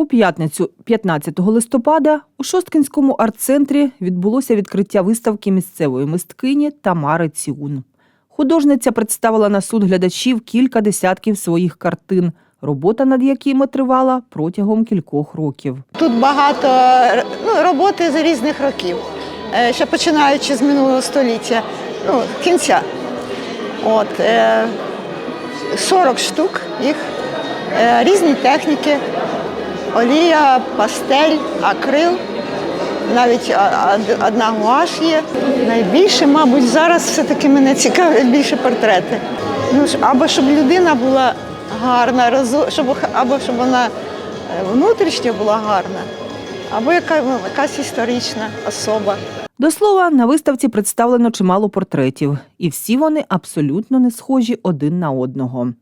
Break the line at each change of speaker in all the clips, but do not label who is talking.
У п'ятницю, 15 листопада, у Шосткинському арт-центрі відбулося відкриття виставки місцевої мисткині Тамари Ціун. Художниця представила на суд глядачів кілька десятків своїх картин, робота над якими тривала протягом кількох років.
Тут багато ну, роботи з різних років, е, ще починаючи з минулого століття, ну, кінця. От, е, 40 штук їх, е, різні техніки, олія, пастель, акрил, навіть одна гуаш є. Найбільше, мабуть, зараз все-таки мене цікавлять більше портрети. Ну, або щоб людина була гарна, щоб, або щоб вона е, внутрішньо була гарна, або яка, ну, якась історична особа.
До слова, на виставці представлено чимало портретів, і всі вони абсолютно не схожі один на одного.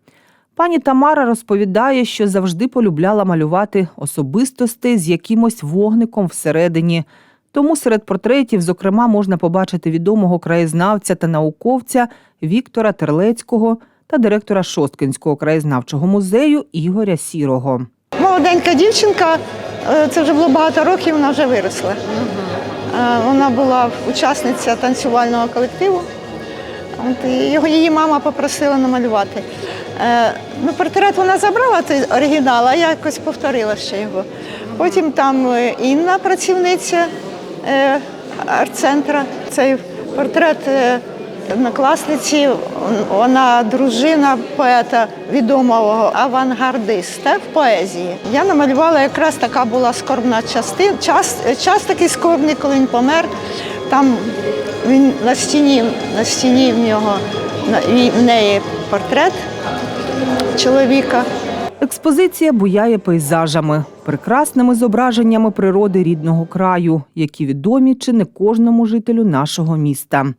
Пані Тамара розповідає, що завжди полюбляла малювати особистостей з якимось вогником всередині. Тому серед портретів, зокрема, можна побачити відомого краєзнавця та науковця Віктора Терлецького та директора Шосткинського краєзнавчого музею Ігоря Сірого.
Молоденька дівчинка, е, це вже було багато років, вона вже виросла. Е, Вона була учасниця танцювального колективу. Його її мама попросила намалювати. Е, Ну, портрет вона забрала той оригінал, а я якось повторила ще його. Потім там е, Інна, працівниця е, арт-центра. Цей портрет однокласниці, вона дружина поета відомого авангардиста в поезії. Я намалювала якраз така була скорбна частина. Час, час такий скорбний, коли він помер. Там він на стіні, на стіні в нього в неї портрет чоловіка.
Експозиція буяє пейзажами, прекрасними зображеннями природи рідного краю, які відомі чи не кожному жителю нашого міста.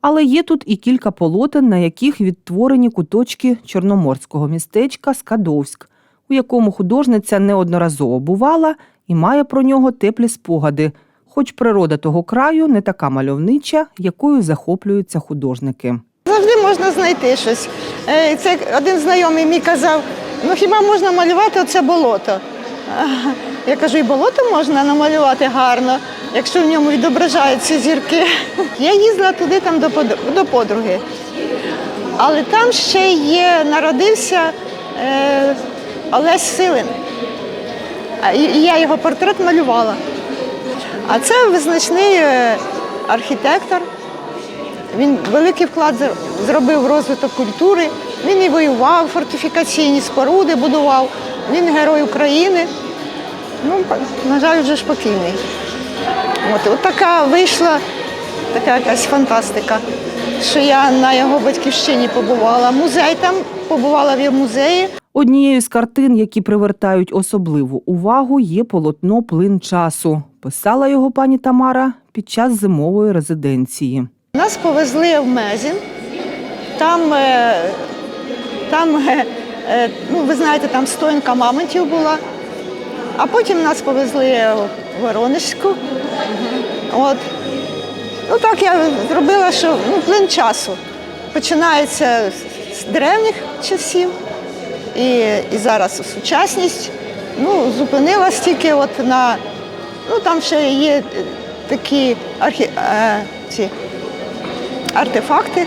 Але є тут і кілька полотен, на яких відтворені куточки чорноморського містечка Скадовськ, у якому художниця неодноразово бувала і має про нього теплі спогади, хоч природа того краю не така мальовнича, якою захоплюються художники.
Завжди можна знайти щось. Е, Це один знайомий мій казав, ну хіба можна малювати оце болото? Я кажу, і болото можна намалювати гарно, якщо в ньому відображаються зірки. Я їздила туди там до подруги. Але там ще є, народився е, Олесь Силин. І я його портрет малювала. А це визначний е, архітектор. Він великий вклад зробив в розвиток культури. Він і воював, фортифікаційні споруди будував. Він герой України. Ну, на жаль, вже ж покійний. От, от така вийшла така якась фантастика, що я на його батьківщині побувала. Музей там побувала в музеї.
Однією з картин, які привертають особливу увагу, є полотно Плин часу. Писала його пані Тамара під час зимової резиденції.
Нас повезли в Мезін. Там, е, там е, е, ну, ви знаєте, там стоянка мамонтів була. А потім нас повезли в Воронежську. От. Ну так я зробила, що ну, плин часу. Починається з древніх часів і, і зараз сучасність. Ну, зупинилась тільки от на. Ну там ще є такі архі... ці артефакти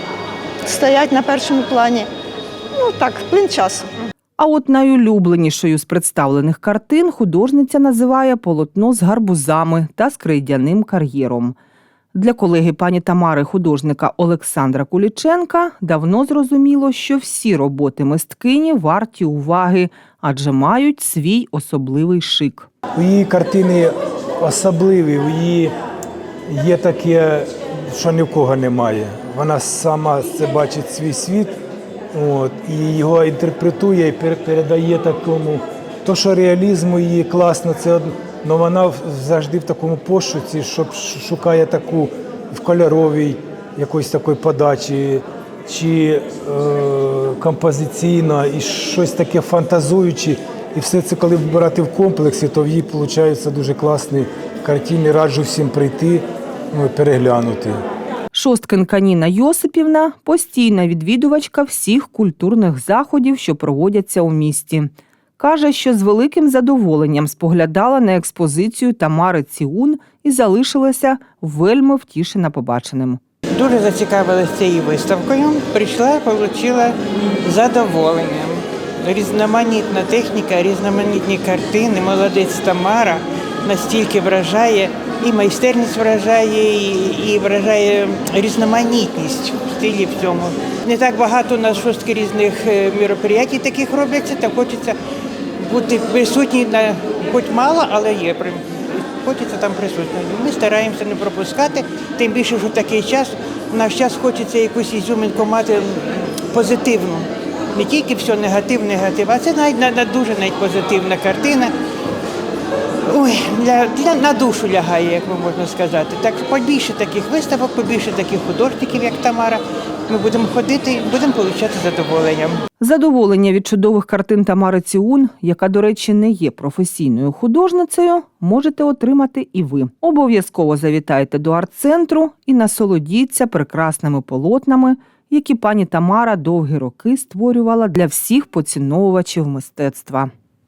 стоять на першому плані. Ну так, плин часу.
А от найулюбленішою з представлених картин художниця називає полотно з гарбузами та з крейдяним кар'єром. Для колеги пані Тамари, художника Олександра Куліченка, давно зрозуміло, що всі роботи мисткині варті уваги, адже мають свій особливий шик.
У її картини особливі, у її є таке, що ні в кого немає. Вона сама це бачить свій світ, от, і його інтерпретує і пер- передає такому. То, що реалізм її класно, це од- но вона завжди в такому пошуці, щоб шукає таку в кольоровій якоїсь такої подачі, чи е, композиційно, і щось таке фантазуюче. І все це, коли брати в комплексі, то в їй виходить дуже класні картини. Раджу всім прийти ну, переглянути.
Шосткинка Ніна Йосипівна постійна відвідувачка всіх культурних заходів, що проводяться у місті. Каже, що з великим задоволенням споглядала на експозицію Тамари Ціун і залишилася вельми втішена побаченим.
Дуже зацікавилася цією виставкою. Прийшла, отримала задоволення. Різноманітна техніка, різноманітні картини. Молодець Тамара настільки вражає, і майстерність вражає, і, і вражає різноманітність в стилі в цьому. Не так багато у нас шостки різних е, мероприятій таких робляться, та хочеться бути присутні на хоч мало, але є хочеться там присутньо. Ми стараємося не пропускати, тим більше, що такий час. В наш час хочеться якусь ізюминку мати позитивну. Не тільки все негатив, негатив, а це навіть на, на дуже навіть позитивна картина. Ой, для, для, на душу лягає, як можна сказати. Так побільше таких виставок, побільше таких художників, як Тамара. Ми будемо ходити і будемо отримати задоволення.
Задоволення від чудових картин Тамари Ціун, яка, до речі, не є професійною художницею, можете отримати і ви. Обов'язково завітайте до арт-центру і насолодіться прекрасними полотнами, які пані Тамара довгі роки створювала для всіх поціновувачів мистецтва.